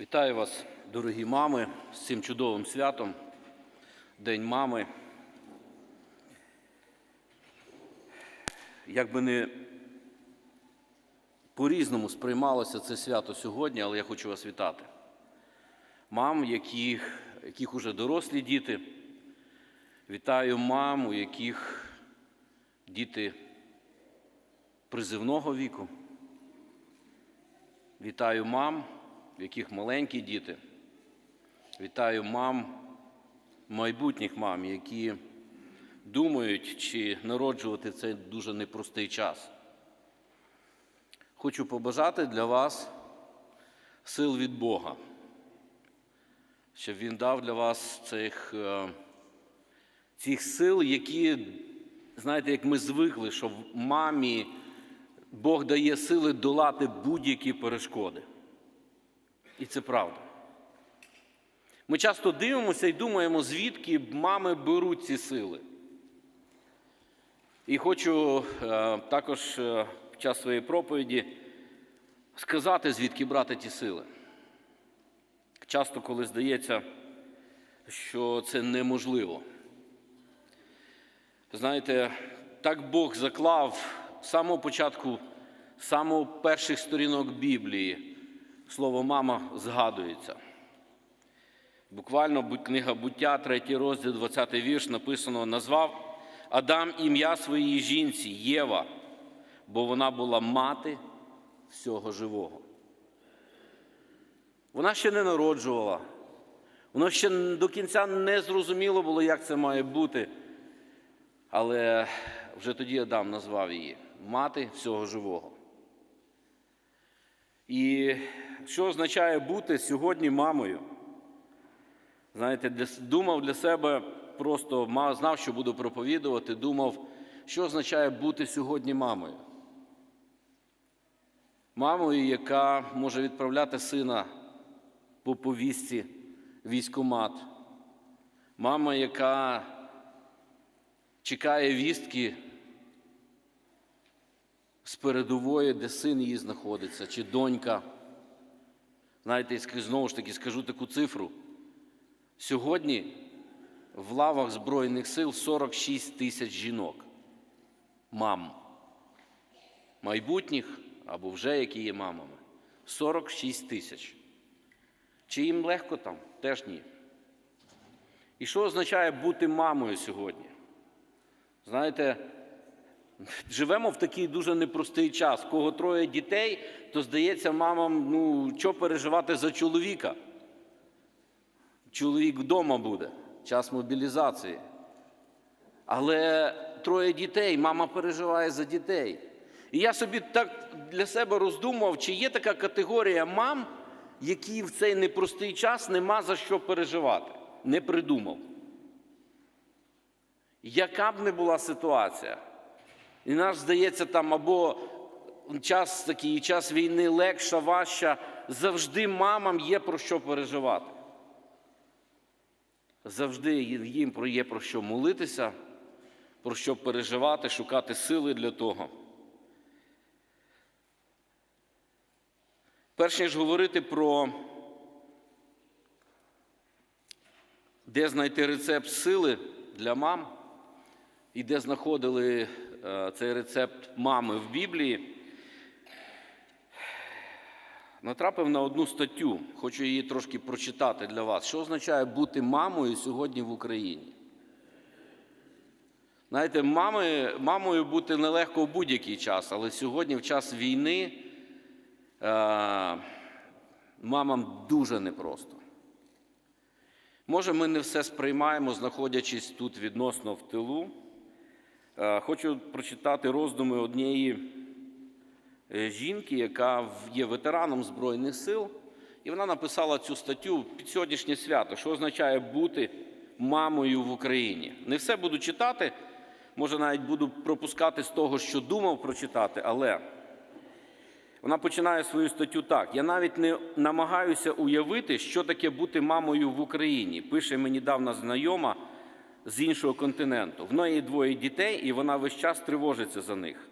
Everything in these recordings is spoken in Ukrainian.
Вітаю вас, дорогі мами, з цим чудовим святом, День мами. Як би не по-різному сприймалося це свято сьогодні, але я хочу вас вітати. Мам, яких, яких уже дорослі діти. Вітаю мам, у яких діти призивного віку. Вітаю мам, в яких маленькі діти. Вітаю мам, майбутніх мам, які думають, чи народжувати цей дуже непростий час. Хочу побажати для вас сил від Бога, щоб Він дав для вас цих, е, цих сил, які, знаєте, як ми звикли, що в мамі Бог дає сили долати будь-які перешкоди. І це правда. Ми часто дивимося і думаємо, звідки мами беруть ці сили. І хочу е, також е, в час своєї проповіді сказати, звідки брати ті сили. Часто, коли здається, що це неможливо. Знаєте, так Бог заклав з самого початку, з самого перших сторінок Біблії, слово мама згадується. Буквально книга буття, третій розділ, 20 вірш, написано: назвав Адам ім'я своїй жінці Єва, бо вона була мати всього живого. Вона ще не народжувала, воно ще до кінця не зрозуміло було, як це має бути. Але вже тоді Адам назвав її мати всього живого. І що означає бути сьогодні мамою? Знаєте, думав для себе, просто знав, що буду проповідувати, думав, що означає бути сьогодні мамою. Мамою, яка може відправляти сина по повісті військомат. Мама, яка чекає вістки з передової, де син її знаходиться, чи донька. Знаєте, знову ж таки скажу таку цифру. Сьогодні в лавах Збройних сил 46 тисяч жінок, мам, майбутніх або вже які є мамами. 46 тисяч. Чи їм легко там? Теж ні. І що означає бути мамою сьогодні? Знаєте, живемо в такий дуже непростий час. Кого троє дітей, то здається, мамам, ну, що переживати за чоловіка? Чоловік вдома буде, час мобілізації. Але троє дітей, мама переживає за дітей. І я собі так для себе роздумував, чи є така категорія мам, які в цей непростий час нема за що переживати. Не придумав. Яка б не була ситуація, і нас здається, там або час такий, час війни легша, важча, завжди мамам є про що переживати. Завжди їм є про що молитися, про що переживати, шукати сили для того. Перш ніж говорити про де знайти рецепт сили для мам і де знаходили цей рецепт мами в Біблії, натрапив на одну статтю, хочу її трошки прочитати для вас. Що означає бути мамою сьогодні в Україні? Знаєте, мами, мамою бути нелегко в будь-який час, але сьогодні, в час війни, е, мамам дуже непросто. Може, ми не все сприймаємо, знаходячись тут відносно в тилу. Е, Хочу прочитати роздуми однієї е, жінки, яка є ветераном Збройних сил, і вона написала цю статтю під сьогоднішнє свято, що означає бути мамою в Україні. Не все буду читати, може навіть буду пропускати з того, що думав прочитати, але вона починає свою статтю так. Я навіть не намагаюся уявити, що таке бути мамою в Україні. Пише мені давна знайома з іншого континенту. В неї двоє дітей, і вона весь час тривожиться за них.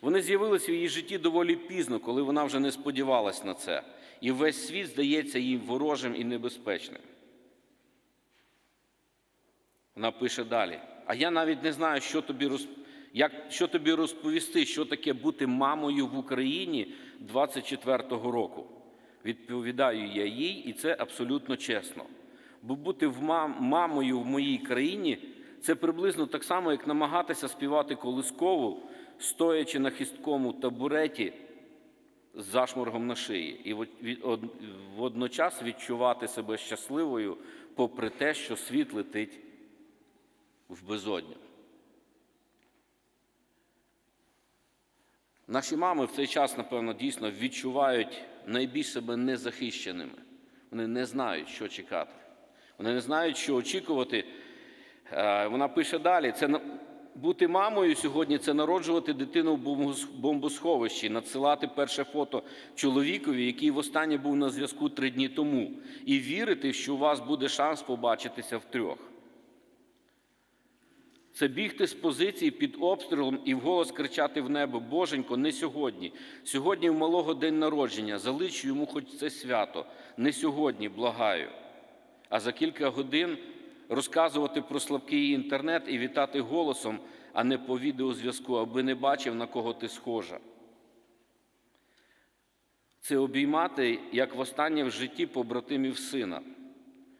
Вони з'явилися в її житті доволі пізно, коли вона вже не сподівалась на це. і весь світ здається їй ворожим і небезпечним. Вона пише далі. А я навіть не знаю, що тобі, роз... як... що тобі розповісти, що таке бути мамою в Україні 24-го року. Відповідаю я їй, і це абсолютно чесно. Бо бути мам... мамою в моїй країні це приблизно так само, як намагатися співати колискову, стоячи на хисткому табуреті з зашморгом на шиї, і водночас відчувати себе щасливою, попри те, що світ летить в безодню. Наші мами в цей час, напевно, дійсно відчувають найбільш себе незахищеними. Вони не знають, що чекати. Вони не знають, що очікувати. Е, Вона пише далі: це бути мамою сьогодні це народжувати дитину в бомбосховищі, надсилати перше фото чоловікові, який востаннє був на зв'язку три дні тому, і вірити, що у вас буде шанс побачитися втрьох. Це бігти з позиції під обстрілом і вголос кричати в небо: Боженько, не сьогодні. Сьогодні в малого день народження. Залич йому хоч це свято. Не сьогодні, благаю. А за кілька годин розказувати про слабкий інтернет і вітати голосом, а не по відеозв'язку, аби не бачив, на кого ти схожа. Це обіймати, як востаннє в житті побратимів сина,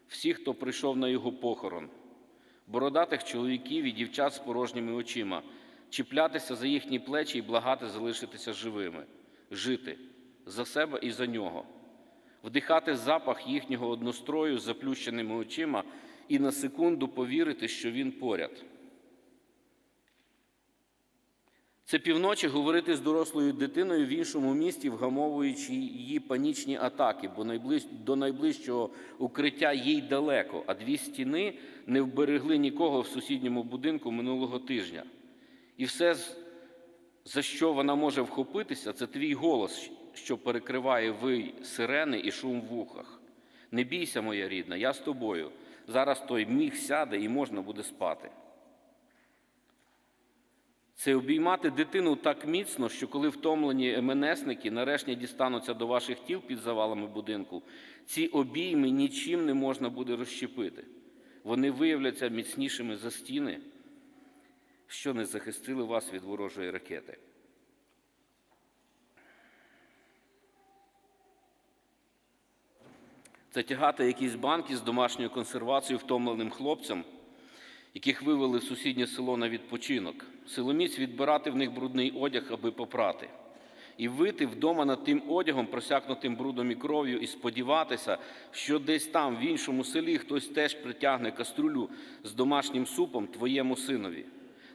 всіх, хто прийшов на його похорон бородатих чоловіків і дівчат з порожніми очима, чіплятися за їхні плечі і благати залишитися живими, жити за себе і за нього, вдихати запах їхнього однострою з заплющеними очима і на секунду повірити, що він поряд. Це півночі говорити з дорослою дитиною в іншому місті, вгамовуючи її панічні атаки, бо до найближчого укриття їй далеко, а дві стіни не вберегли нікого в сусідньому будинку минулого тижня. І все, за що вона може вхопитися, це твій голос, що перекриває вий сирени і шум в вухах. Не бійся, моя рідна, я з тобою. Зараз той міг сяде і можна буде спати. Це обіймати дитину так міцно, що коли втомлені МНСники нарешті дістануться до ваших тіл під завалами будинку, ці обійми нічим не можна буде розщепити. Вони виявляться міцнішими за стіни, що не захистили вас від ворожої ракети. Це тягати якісь банки з домашньою консервацією втомленим хлопцям, яких вивели в сусіднє село на відпочинок, силоміць відбирати в них брудний одяг, аби попрати, і вити вдома над тим одягом, просякнутим брудом і кров'ю, і сподіватися, що десь там, в іншому селі, хтось теж притягне каструлю з домашнім супом твоєму синові.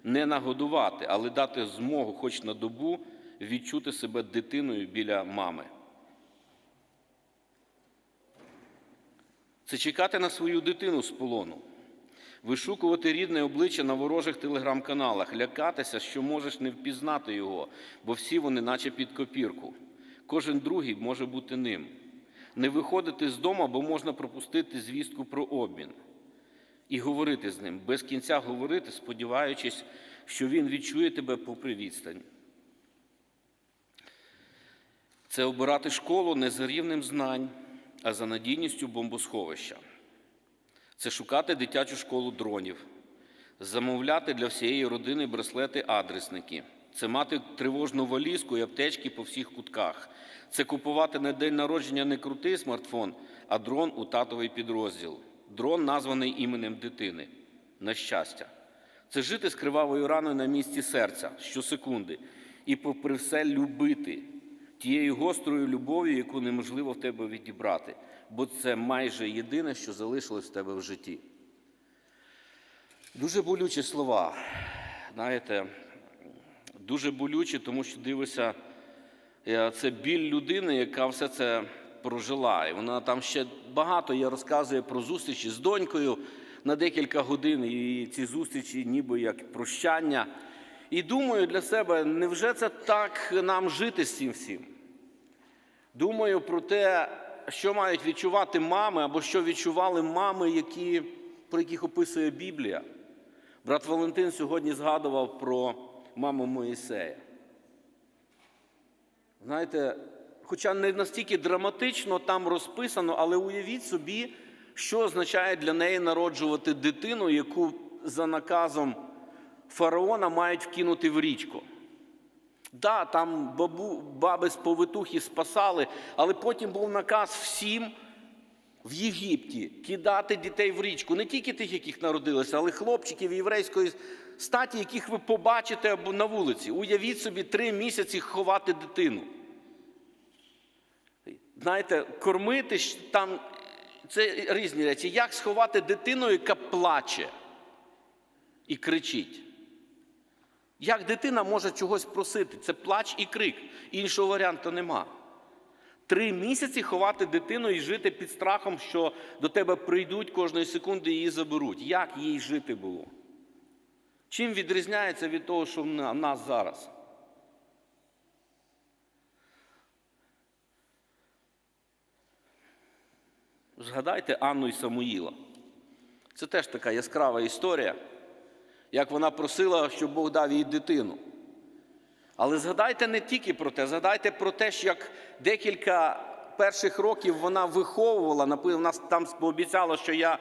Не нагодувати, але дати змогу, хоч на добу, відчути себе дитиною біля мами. Це чекати на свою дитину з полону, вишукувати рідне обличчя на ворожих телеграм-каналах, лякатися, що можеш не впізнати його, бо всі вони, наче під копірку. Кожен другий може бути ним. Не виходити з дому, бо можна пропустити звістку про обмін. І говорити з ним, без кінця говорити, сподіваючись, що він відчує тебе попри відстань. Це обирати школу не за рівнем знань, а за надійністю бомбосховища. Це шукати дитячу школу дронів, замовляти для всієї родини браслети-адресники, це мати тривожну валізку і аптечки по всіх кутках. Це купувати на день народження не крутий смартфон, а дрон у татовий підрозділ. Дрон, названий іменем дитини. На щастя. Це жити з кривавою раною на місці серця щосекунди і, попри все, любити тією гострою любов'ю, яку неможливо в тебе відібрати, бо це майже єдине, що залишилось в тебе в житті. Дуже болючі слова. Знаєте, дуже болючі, тому що дивишся, це біль людини, яка все це прожила. І вона там ще багато я розказує про зустрічі з донькою на декілька годин, і ці зустрічі ніби як прощання. І думаю для себе, невже це так нам жити з цим всім? Думаю про те, що мають відчувати мами, або що відчували мами, які, про яких описує Біблія. Брат Валентин сьогодні згадував про маму Моїсея. Знаєте, хоча не настільки драматично там розписано, але уявіть собі, що означає для неї народжувати дитину, яку за наказом фараона мають вкинути в річку. Да, там бабу, баби з повитухи спасали, але потім був наказ всім в Єгипті кидати дітей в річку. Не тільки тих, яких народилися, але хлопчиків єврейської статі, яких ви побачите або на вулиці. Уявіть собі, три місяці ховати дитину. Знаєте, кормити там це різні речі. Як сховати дитину, яка плаче і кричить? Як дитина може чогось просити? Це плач і крик. Іншого варіанту нема. Три місяці ховати дитину і жити під страхом, що до тебе прийдуть кожної секунди і її заберуть. Як їй жити було? Чим відрізняється від того, що в нас зараз? Згадайте Анну і Самуїла. Це теж така яскрава історія, як вона просила, щоб Бог дав їй дитину. Але згадайте не тільки про те, згадайте про те, що як декілька перших років вона виховувала, напевно, там пообіцяла, що я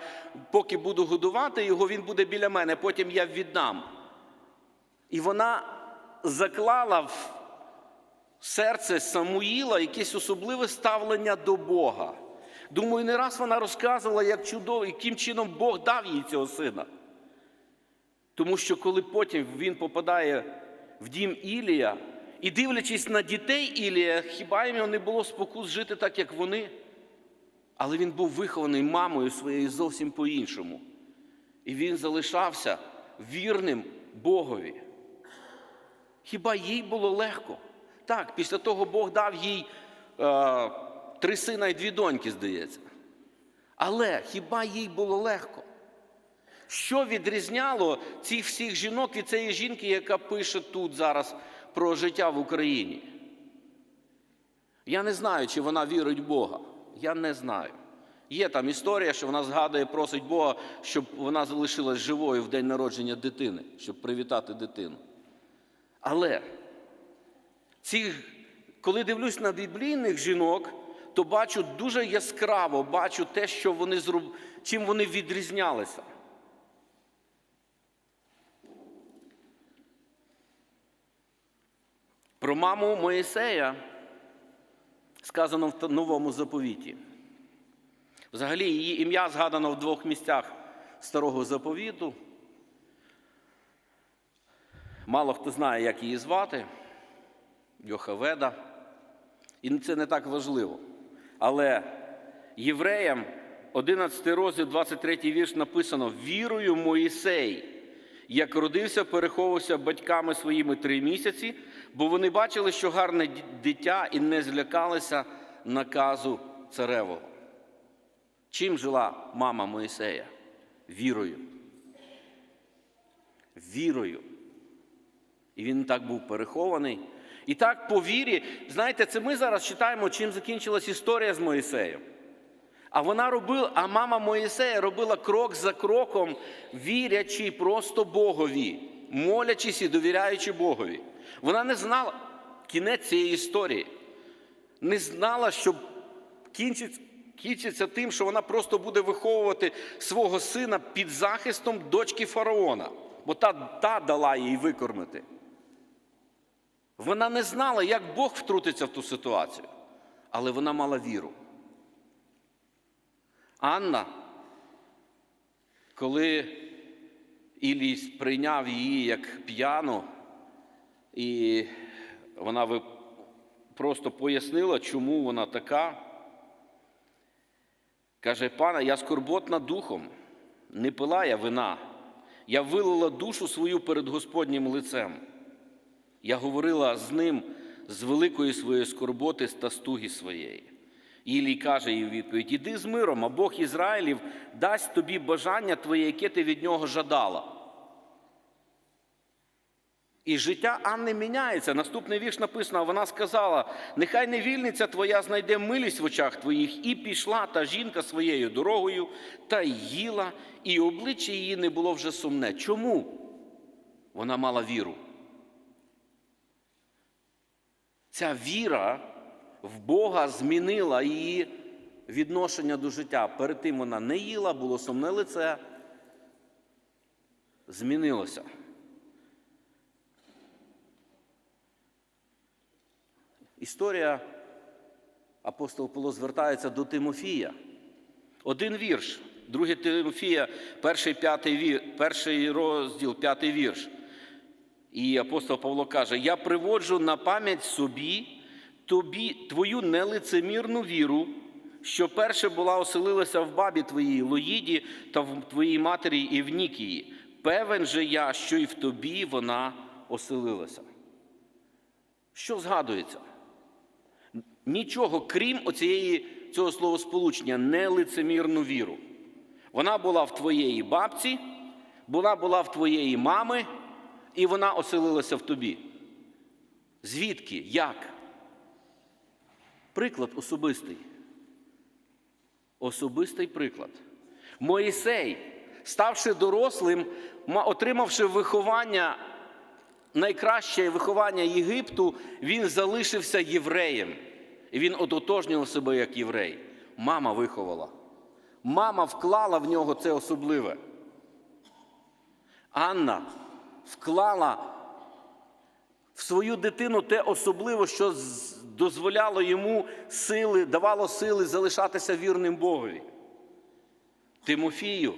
поки буду годувати його, він буде біля мене, потім я віддам. І вона заклала в серце Самуїла якесь особливе ставлення до Бога. Думаю, не раз вона розказувала, як чудово, яким чином Бог дав їй цього сина. Тому що коли потім він попадає в дім Ілія, і дивлячись на дітей Ілія, хіба йому не було спокус жити так, як вони? Але він був вихований мамою своєю зовсім по-іншому. І він залишався вірним Богові. Хіба їй було легко? Так, після того Бог дав їй е, три сина і дві доньки, здається. Але хіба їй було легко? Що відрізняло цих всіх жінок від цієї жінки, яка пише тут зараз про життя в Україні? Я не знаю, чи вона вірить в Бога. Я не знаю. Є там історія, що вона згадує, просить Бога, щоб вона залишилась живою в день народження дитини, щоб привітати дитину. Але ці, коли дивлюсь на біблійних жінок, то бачу дуже яскраво, бачу те, що вони чим вони відрізнялися. Про маму Моїсея сказано в новому заповіті. Взагалі, її ім'я згадано в двох місцях старого заповіту. Мало хто знає, як її звати, Йохаведа. І це не так важливо. Але євреям 11 розділ, 23 вірш написано: Вірою Моїсей, як родився, переховувався батьками своїми три місяці, бо вони бачили, що гарне дитя і не злякалися наказу царевого. Чим жила мама Моїсея? Вірою. Вірою. І він так був перехований. І так по вірі, знаєте, це ми зараз читаємо, чим закінчилась історія з Моїсеєм. А вона робила, а мама Моїсея робила крок за кроком, вірячи просто Богові, молячись і довіряючи Богові. Вона не знала кінець цієї історії, не знала, що кінчиться, тим, що вона просто буде виховувати свого сина під захистом дочки фараона, бо та, та дала їй викормити. Вона не знала, як Бог втрутиться в ту ситуацію, але вона мала віру. Анна, коли Ілій прийняв її як п'яну, і вона просто пояснила, чому вона така. Каже, пане, я скорботна духом, не пила я вина, я вилила душу свою перед Господнім лицем. Я говорила з ним з великої своєї скорботи та стуги своєї. Ілій каже їй відповідь: Іди з миром, а Бог Ізраїлів дасть тобі бажання твоє, яке ти від нього жадала. І життя Анни міняється. Наступний вірш написано, вона сказала: нехай невільниця твоя знайде милість в очах твоїх, і пішла та жінка своєю дорогою та їла, і обличчя її не було вже сумне. Чому? Вона мала віру. Ця віра в Бога змінила її відношення до життя. Перед тим вона не їла, було сумне лице. Змінилося. Історія апостол Павло звертається до Тимофія. Один вірш, 2 Тимофія, перший, п'ятий, вір, перший розділ, п'ятий вірш. І апостол Павло каже: Я приводжу на пам'ять собі тобі твою нелицемірну віру, що перше була оселилася в бабі твоїй Лоїді та в твоїй матері Івнікії. Певен же я, що і в тобі вона оселилася. Що згадується? Нічого, крім оцієї, цього словосполучення, нелицемірну віру. Вона була в твоєї бабці, вона була в твоєї мами, і вона оселилася в тобі. Звідки? Як? Приклад особистий. Особистий приклад. Моїсей, ставши дорослим, отримавши виховання, найкраще виховання Єгипту, він залишився євреєм. І він ототожнював себе як єврей. Мама виховала. Мама вклала в нього це особливе. Анна вклала в свою дитину те особливе, що дозволяло йому сили, давало сили залишатися вірним Богові. Тимофію.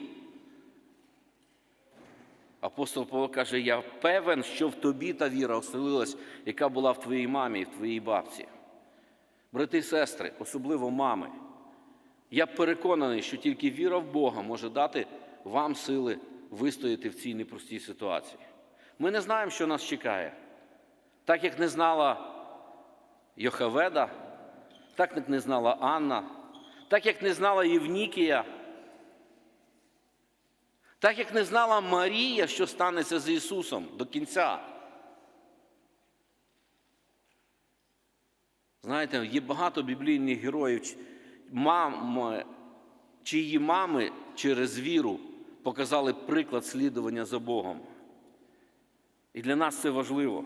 Апостол Павло каже: Я певен, що в тобі та віра оселилась, яка була в твоїй мамі і в твоїй бабці. Брати і сестри, особливо мами. Я переконаний, що тільки віра в Бога може дати вам сили вистояти в цій непростій ситуації. Ми не знаємо, що нас чекає. Так як не знала Йохаведа, так як не знала Анна, так як не знала Євнікія, так як не знала Марія, що станеться з Ісусом до кінця. Знаєте, є багато біблійних героїв, мами, чиї мами через віру показали приклад слідування за Богом. І для нас це важливо.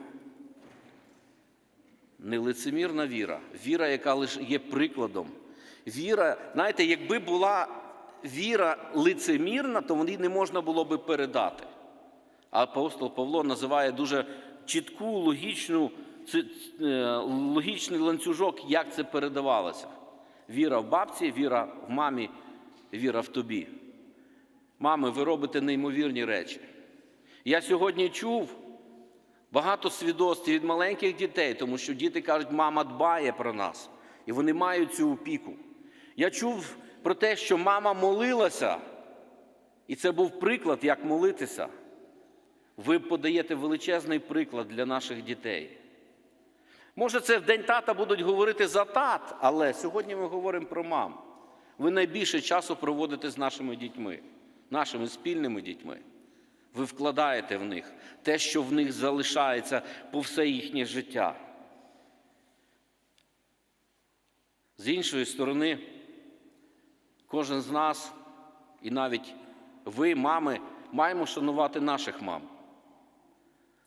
Нелицемірна віра, віра, яка лише є прикладом. Віра, знаєте, якби була віра лицемірна, то її не можна було би передати. Апостол Павло називає дуже чітку, логічну, е, логічний ланцюжок, як це передавалося. Віра в бабці, віра в мамі, віра в тобі. Мами, ви робите неймовірні речі. Я сьогодні чув багато свідоцтв від маленьких дітей, тому що діти кажуть, мама дбає про нас, і вони мають цю опіку. Я чув про те, що мама молилася, і це був приклад, як молитися. Ви подаєте величезний приклад для наших дітей. Може, це в день тата будуть говорити за тат, але сьогодні ми говоримо про мам. Ви найбільше часу проводите з нашими дітьми, нашими спільними дітьми. Ви вкладаєте в них те, що в них залишається по все їхнє життя. З іншої сторони, кожен з нас, і навіть ви, мами, маємо шанувати наших мам.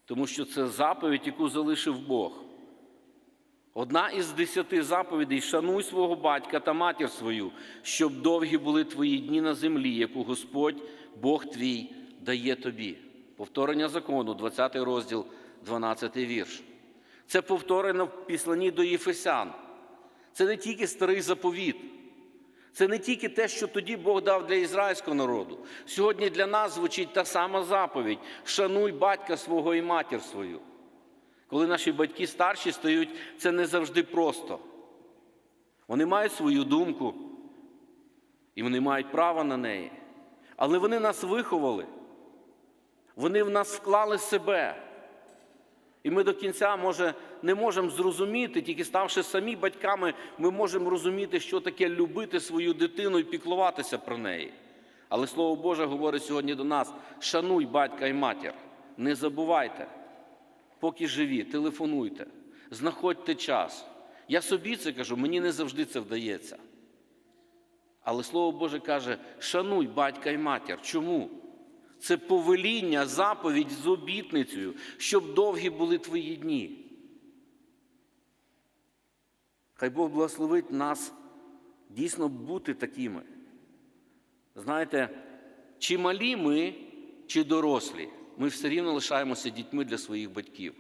Тому що це заповідь, яку залишив Бог. Одна із десяти заповідей шануй свого батька та матір свою, щоб довгі були твої дні на землі, яку Господь, Бог твій, дає тобі. Повторення закону, 20 розділ, 12 вірш. Це повторено в післанні до Єфесян. Це не тільки старий заповіт. Це не тільки те, що тоді Бог дав для ізраїльського народу. Сьогодні для нас звучить та сама заповідь: шануй батька свого і матір свою. Коли наші батьки старші стають, це не завжди просто. Вони мають свою думку, і вони мають право на неї. Але вони нас виховали. Вони в нас вклали себе. І ми до кінця, може, не можемо зрозуміти, тільки ставши самі батьками, ми можемо розуміти, що таке любити свою дитину і піклуватися про неї. Але Слово Боже говорить сьогодні до нас: шануй батька і матір, не забувайте, поки живі, телефонуйте, знаходьте час. Я собі це кажу, мені не завжди це вдається. Але Слово Боже каже: шануй батька і матір. Чому? Це повеління, заповідь з обітницею, щоб довгі були твої дні. Хай Бог благословить нас дійсно бути такими. Знаєте, чи малі ми, чи дорослі, ми все рівно лишаємося дітьми для своїх батьків.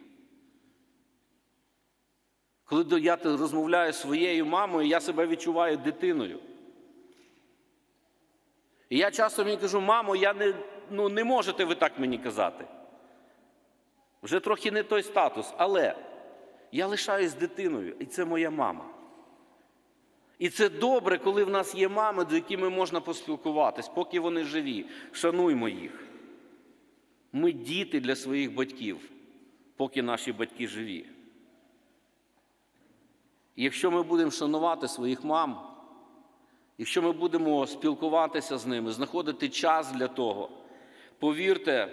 Коли я розмовляю з своєю мамою, я себе відчуваю дитиною. І я часто мені кажу, мамо, я не, ну, не можете ви так мені казати. Вже трохи не той статус, але я лишаюсь дитиною, і це моя мама. І це добре, коли в нас є мами, з якими можна поспілкуватись, поки вони живі. Шануймо їх. Ми діти для своїх батьків, поки наші батьки живі. І якщо ми будемо шанувати своїх мам, якщо ми будемо спілкуватися з ними, знаходити час для того, повірте,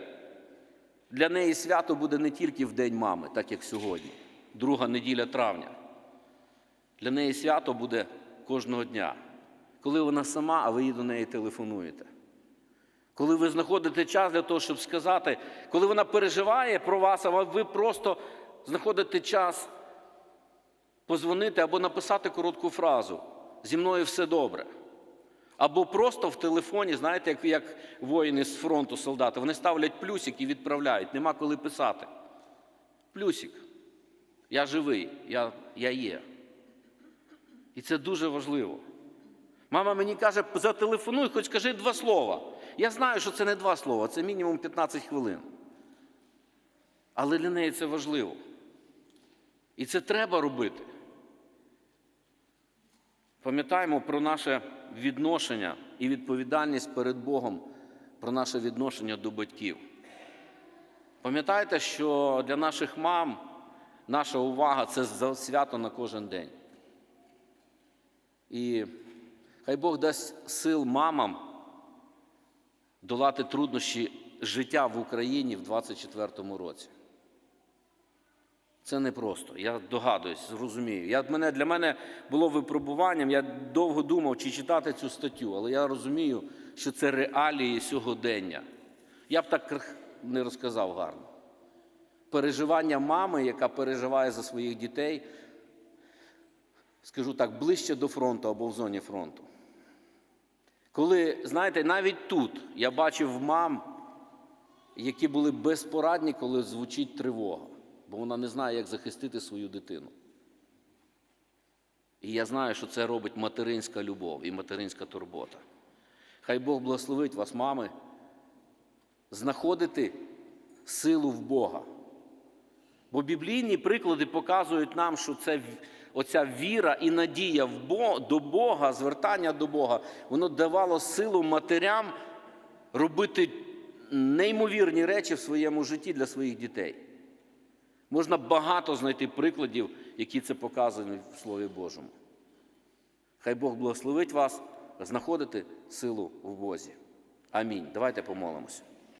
для неї свято буде не тільки в День мами, так як сьогодні, друга неділя травня. Для неї свято буде кожного дня, коли вона сама, а ви їй до неї телефонуєте. Коли ви знаходите час для того, щоб сказати, коли вона переживає про вас, а ви просто знаходите час позвонити або написати коротку фразу Зі мною все добре. Або просто в телефоні, знаєте, як, як воїни з фронту солдати, вони ставлять плюсик і відправляють, нема коли писати. Плюсик. Я живий, я, я є. І це дуже важливо. Мама мені каже, зателефонуй, хоч скажи два слова. Я знаю, що це не два слова, це мінімум 15 хвилин. Але для неї це важливо. І це треба робити. Пам'ятаємо про наше відношення і відповідальність перед Богом, про наше відношення до батьків. Пам'ятайте, що для наших мам наша увага це свято на кожен день. І хай Бог дасть сил мамам долати труднощі життя в Україні в 2024 році. Це непросто. Я догадуюсь, зрозумію. Я, мене, для мене було випробуванням. Я довго думав, чи читати цю статтю, але я розумію, що це реалії сьогодення. Я б так не розказав гарно. Переживання мами, яка переживає за своїх дітей, скажу так, ближче до фронту або в зоні фронту. Коли, знаєте, навіть тут я бачив мам, які були безпорадні, коли звучить тривога, бо вона не знає, як захистити свою дитину. І я знаю, що це робить материнська любов і материнська турбота. Хай Бог благословить вас, мами, знаходити силу в Бога. Бо біблійні приклади показують нам, що це оця віра і надія в Бо- до Бога, звертання до Бога, воно давало силу матерям робити неймовірні речі в своєму житті для своїх дітей. Можна багато знайти прикладів, які це показані в Слові Божому. Хай Бог благословить вас знаходити силу в Бозі. Амінь. Давайте помолимося.